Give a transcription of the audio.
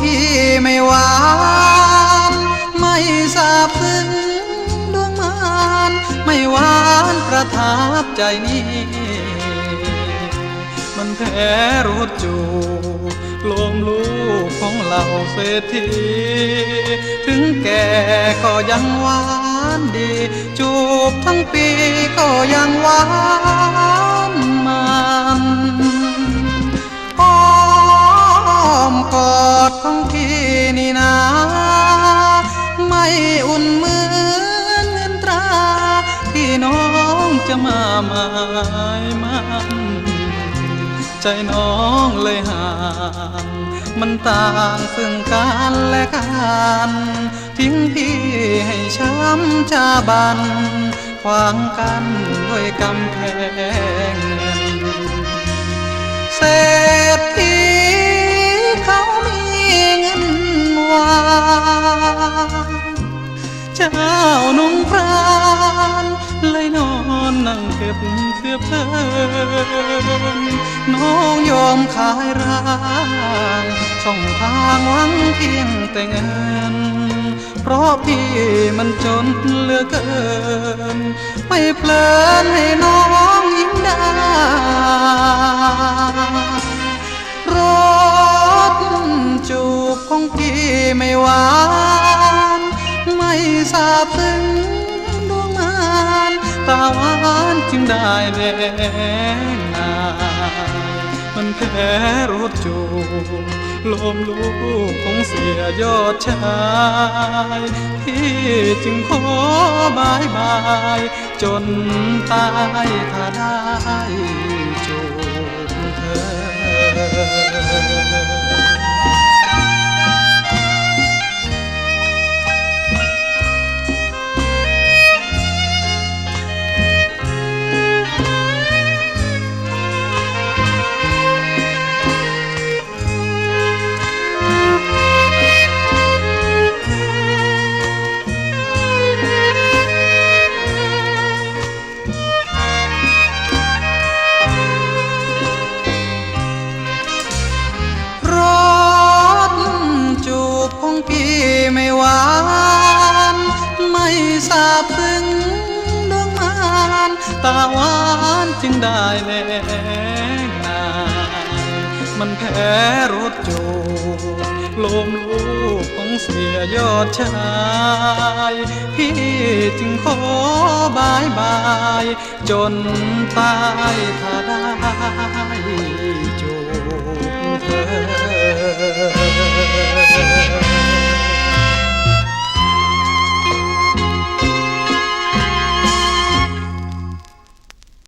พี่ไม่หวานไม่สาบซึ้งดวงมานไม่หวานประทับใจนี้ มันแพ้รถจูลมลูกของเหล่าเศรษฐีถึงแก่ก็ยังหวานดี จูบทั้งปีก็ยังหวาน จะมาหมายมันใจน้องเลยห่างมันต่างซึ่งกันและกันทิ้งพี่ให้ช้ำชาบันขวางกันด้วยกำแพง เก็บเสื้อเพลินน้องยอมขายร่างช่องทางหวังเพียงแต่เงิน เพราะพี่มันจนเหลือเกิน ไม่เพลินให้น้องยิ้มได้รถจูบของพี่ไม่หวาน ไม่สาบซึ้งดวงมาน ตาหวานจึงได้แน่นามันแพ้รถจูลมลูกของเสียยอดชายพี่จึงขอบายบาย จนตายถ้าได้ วานไม่สาบซึ้งดวงมานตาหวานจึงได้แน่นายมันแพ้รถจูบลมลูกของเสียยอดชายพี่จึงขอบายบาย จนตายถ้าได้